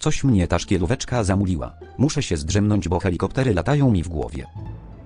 Coś mnie ta szkielóweczka zamuliła. Muszę się zdrzemnąć, bo helikoptery latają mi w głowie.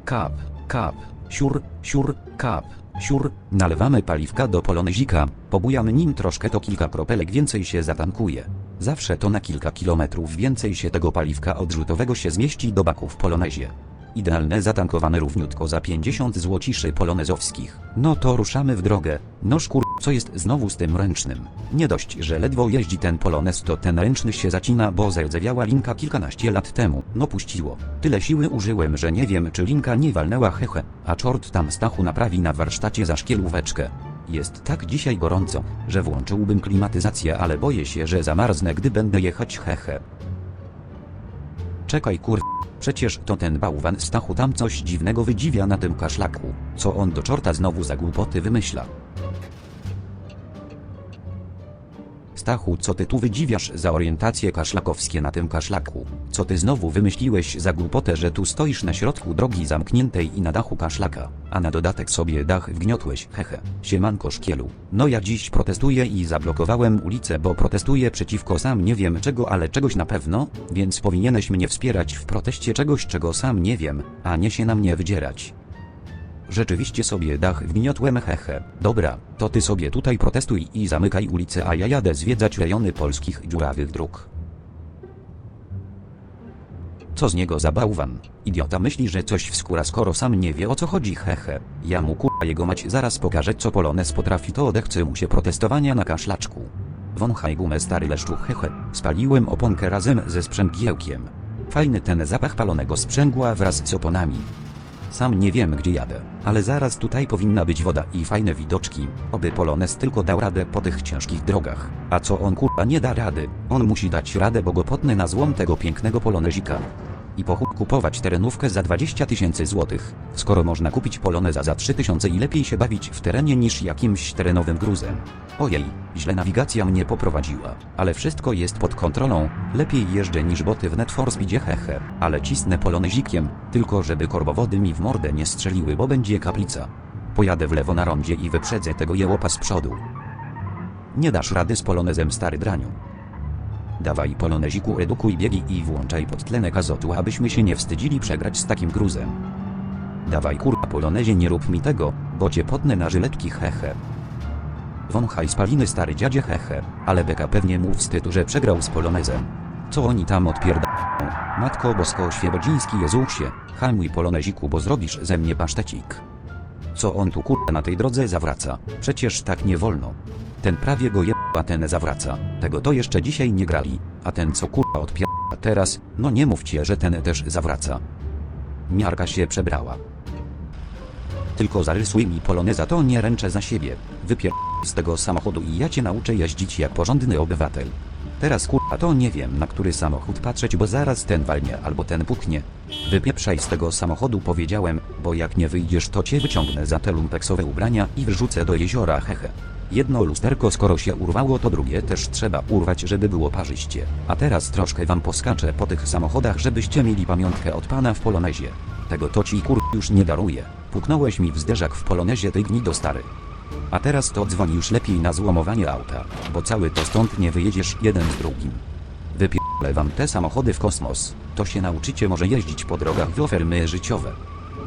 Kap, kap, siur, siur, kap, siur. Nalewamy paliwka do polonezika, pobujamy nim troszkę to kilka kropelek więcej się zatankuje. Zawsze to na kilka kilometrów więcej się tego paliwka odrzutowego się zmieści do baku w polonezie. Idealne zatankowane równiutko za 50 złociszy polonezowskich. No to ruszamy w drogę. No szkur, co jest znowu z tym ręcznym? Nie dość, że ledwo jeździ ten polonez, to ten ręczny się zacina, bo zerdzewiała linka kilkanaście lat temu. No puściło. Tyle siły użyłem, że nie wiem, czy linka nie walnęła hehe, a czort tam Stachu naprawi na warsztacie za szkielóweczkę. Jest tak dzisiaj gorąco, że włączyłbym klimatyzację, ale boję się, że zamarznę, gdy będę jechać hehe. Czekaj kur... Przecież to ten bałwan Stachu tam coś dziwnego wydziwia na tym kaszlaku. Co on do czorta znowu za głupoty wymyśla? Stachu, co ty tu wydziwiasz za orientacje kaszlakowskie na tym kaszlaku? Co ty znowu wymyśliłeś za głupotę, że tu stoisz na środku drogi zamkniętej i na dachu kaszlaka, a na dodatek sobie dach wgniotłeś, hehe. Siemanko szkielu. No ja dziś protestuję i zablokowałem ulicę, bo protestuję przeciwko sam nie wiem czego, ale czegoś na pewno, więc powinieneś mnie wspierać w proteście czegoś, czego sam nie wiem, a nie się na mnie wydzierać. Rzeczywiście sobie dach wgniotłem hehe. Dobra, to ty sobie tutaj protestuj i zamykaj ulicę, a ja jadę zwiedzać rejony polskich dziurawych dróg. Co z niego za bałwan? Idiota myśli, że coś wskóra skoro sam nie wie o co chodzi hehe. Ja mu kurwa jego mać zaraz pokażę co Polones potrafi to odechce mu się protestowania na kaszlaczku. Wąchaj gumę stary leszczu hehe. Spaliłem oponkę razem ze sprzęgiełkiem. Fajny ten zapach palonego sprzęgła wraz z oponami. Sam nie wiem gdzie jadę, ale zaraz tutaj powinna być woda i fajne widoczki, oby Polones tylko dał radę po tych ciężkich drogach. A co on kurwa nie da rady? On musi dać radę, bo na złom tego pięknego polonezika. I po kupować terenówkę za 20 tysięcy złotych, skoro można kupić poloneza za 3 tysiące i lepiej się bawić w terenie niż jakimś terenowym gruzem. Ojej, źle nawigacja mnie poprowadziła, ale wszystko jest pod kontrolą, lepiej jeżdżę niż boty w Net for Speedzie hehe, ale cisnę polonezikiem, tylko żeby korbowody mi w mordę nie strzeliły, bo będzie kaplica. Pojadę w lewo na rondzie i wyprzedzę tego jełopa z przodu. Nie dasz rady z polonezem stary draniu. Dawaj poloneziku redukuj biegi i włączaj podtlenek azotu, abyśmy się nie wstydzili przegrać z takim gruzem. Dawaj kurwa polonezie nie rób mi tego, bo cię potnę na żyletki hehe. Wąchaj spaliny stary dziadzie hehe, ale beka pewnie mu wstyd, że przegrał z polonezem. Co oni tam odpierdają? Matko Bosko Świebodziński Jezusie, hamuj poloneziku, bo zrobisz ze mnie pasztecik. Co on tu kurwa na tej drodze zawraca? Przecież tak nie wolno. Ten prawie go je, a ten zawraca. Tego to jeszcze dzisiaj nie grali, a ten co kurwa odpiera teraz, no nie mówcie, że ten też zawraca. Miarka się przebrała. Tylko zarysuj mi poloneza, to nie ręczę za siebie. Wypier z tego samochodu i ja cię nauczę jeździć jak porządny obywatel. Teraz kurwa to nie wiem na który samochód patrzeć, bo zaraz ten walnie albo ten puknie. Wypieprzaj z tego samochodu powiedziałem, bo jak nie wyjdziesz to cię wyciągnę za te lumpeksowe ubrania i wrzucę do jeziora hehe. Jedno lusterko skoro się urwało to drugie też trzeba urwać żeby było parzyście. A teraz troszkę wam poskaczę po tych samochodach żebyście mieli pamiątkę od pana w polonezie. Tego to ci kur już nie daruję. Puknąłeś mi w zderzak w polonezie tej gnido stary. A teraz to dzwoni już lepiej na złomowanie auta, bo cały to stąd nie wyjedziesz jeden z drugim. Wypierdolę wam te samochody w kosmos, to się nauczycie może jeździć po drogach w ofermy życiowe.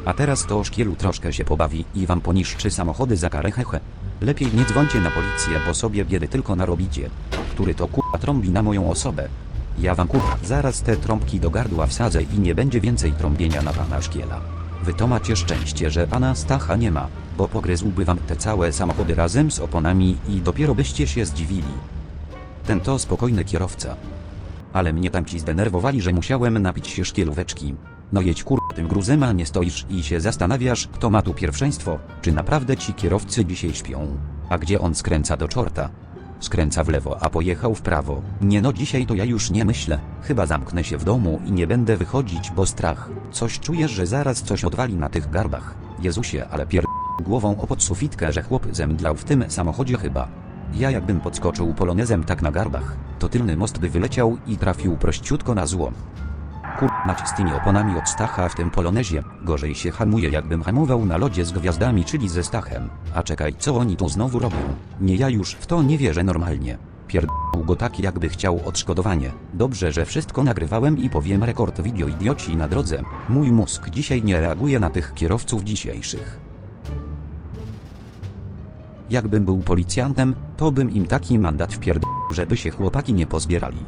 A teraz to szkielu troszkę się pobawi i wam poniszczy samochody za karę hehe. Lepiej nie dzwońcie na policję, bo sobie biedy tylko narobicie. Który to kurwa trąbi na moją osobę. Ja wam kurwa zaraz te trąbki do gardła wsadzę i nie będzie więcej trąbienia na pana szkiela. Wy to macie szczęście, że pana Stacha nie ma, bo pogryzłby wam te całe samochody razem z oponami i dopiero byście się zdziwili. Ten to spokojny kierowca. Ale mnie tam ci zdenerwowali, że musiałem napić się szkielóweczki. No jedź kur... tym gruzem, a nie stoisz i się zastanawiasz, kto ma tu pierwszeństwo, czy naprawdę ci kierowcy dzisiaj śpią. A gdzie on skręca do czorta? Skręca w lewo, a pojechał w prawo. Nie no dzisiaj to ja już nie myślę. Chyba zamknę się w domu i nie będę wychodzić, bo strach. Coś czujesz, że zaraz coś odwali na tych garbach. Jezusie, ale pier... głową o podsufitkę, że chłop zemdlał w tym samochodzie chyba. Ja jakbym podskoczył polonezem tak na garbach, to tylny most by wyleciał i trafił prościutko na złom. Kur... mać z tymi oponami od Stacha w tym polonezie, gorzej się hamuje jakbym hamował na lodzie z gwiazdami, czyli ze Stachem. A czekaj, co oni tu znowu robią? Nie ja już w to nie wierzę normalnie. Pierdolł go tak jakby chciał odszkodowanie. Dobrze, że wszystko nagrywałem i powiem rekord video idioci na drodze. Mój mózg dzisiaj nie reaguje na tych kierowców dzisiejszych. Jakbym był policjantem, to bym im taki mandat wpierdolił, żeby się chłopaki nie pozbierali.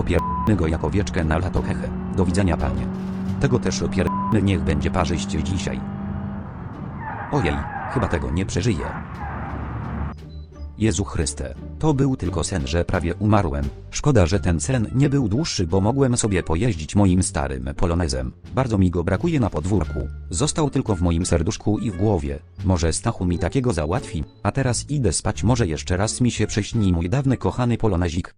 Opierdolmy go jak owieczkę na lato hehe. Do widzenia panie. Tego też opierdolmy niech będzie parzyście dzisiaj. Ojej, chyba tego nie przeżyję. Jezu Chryste, to był tylko sen, że prawie umarłem. Szkoda, że ten sen nie był dłuższy, bo mogłem sobie pojeździć moim starym polonezem. Bardzo mi go brakuje na podwórku. Został tylko w moim serduszku i w głowie. Może Stachu mi takiego załatwi, a teraz idę spać, może jeszcze raz mi się prześni mój dawny kochany polonezik.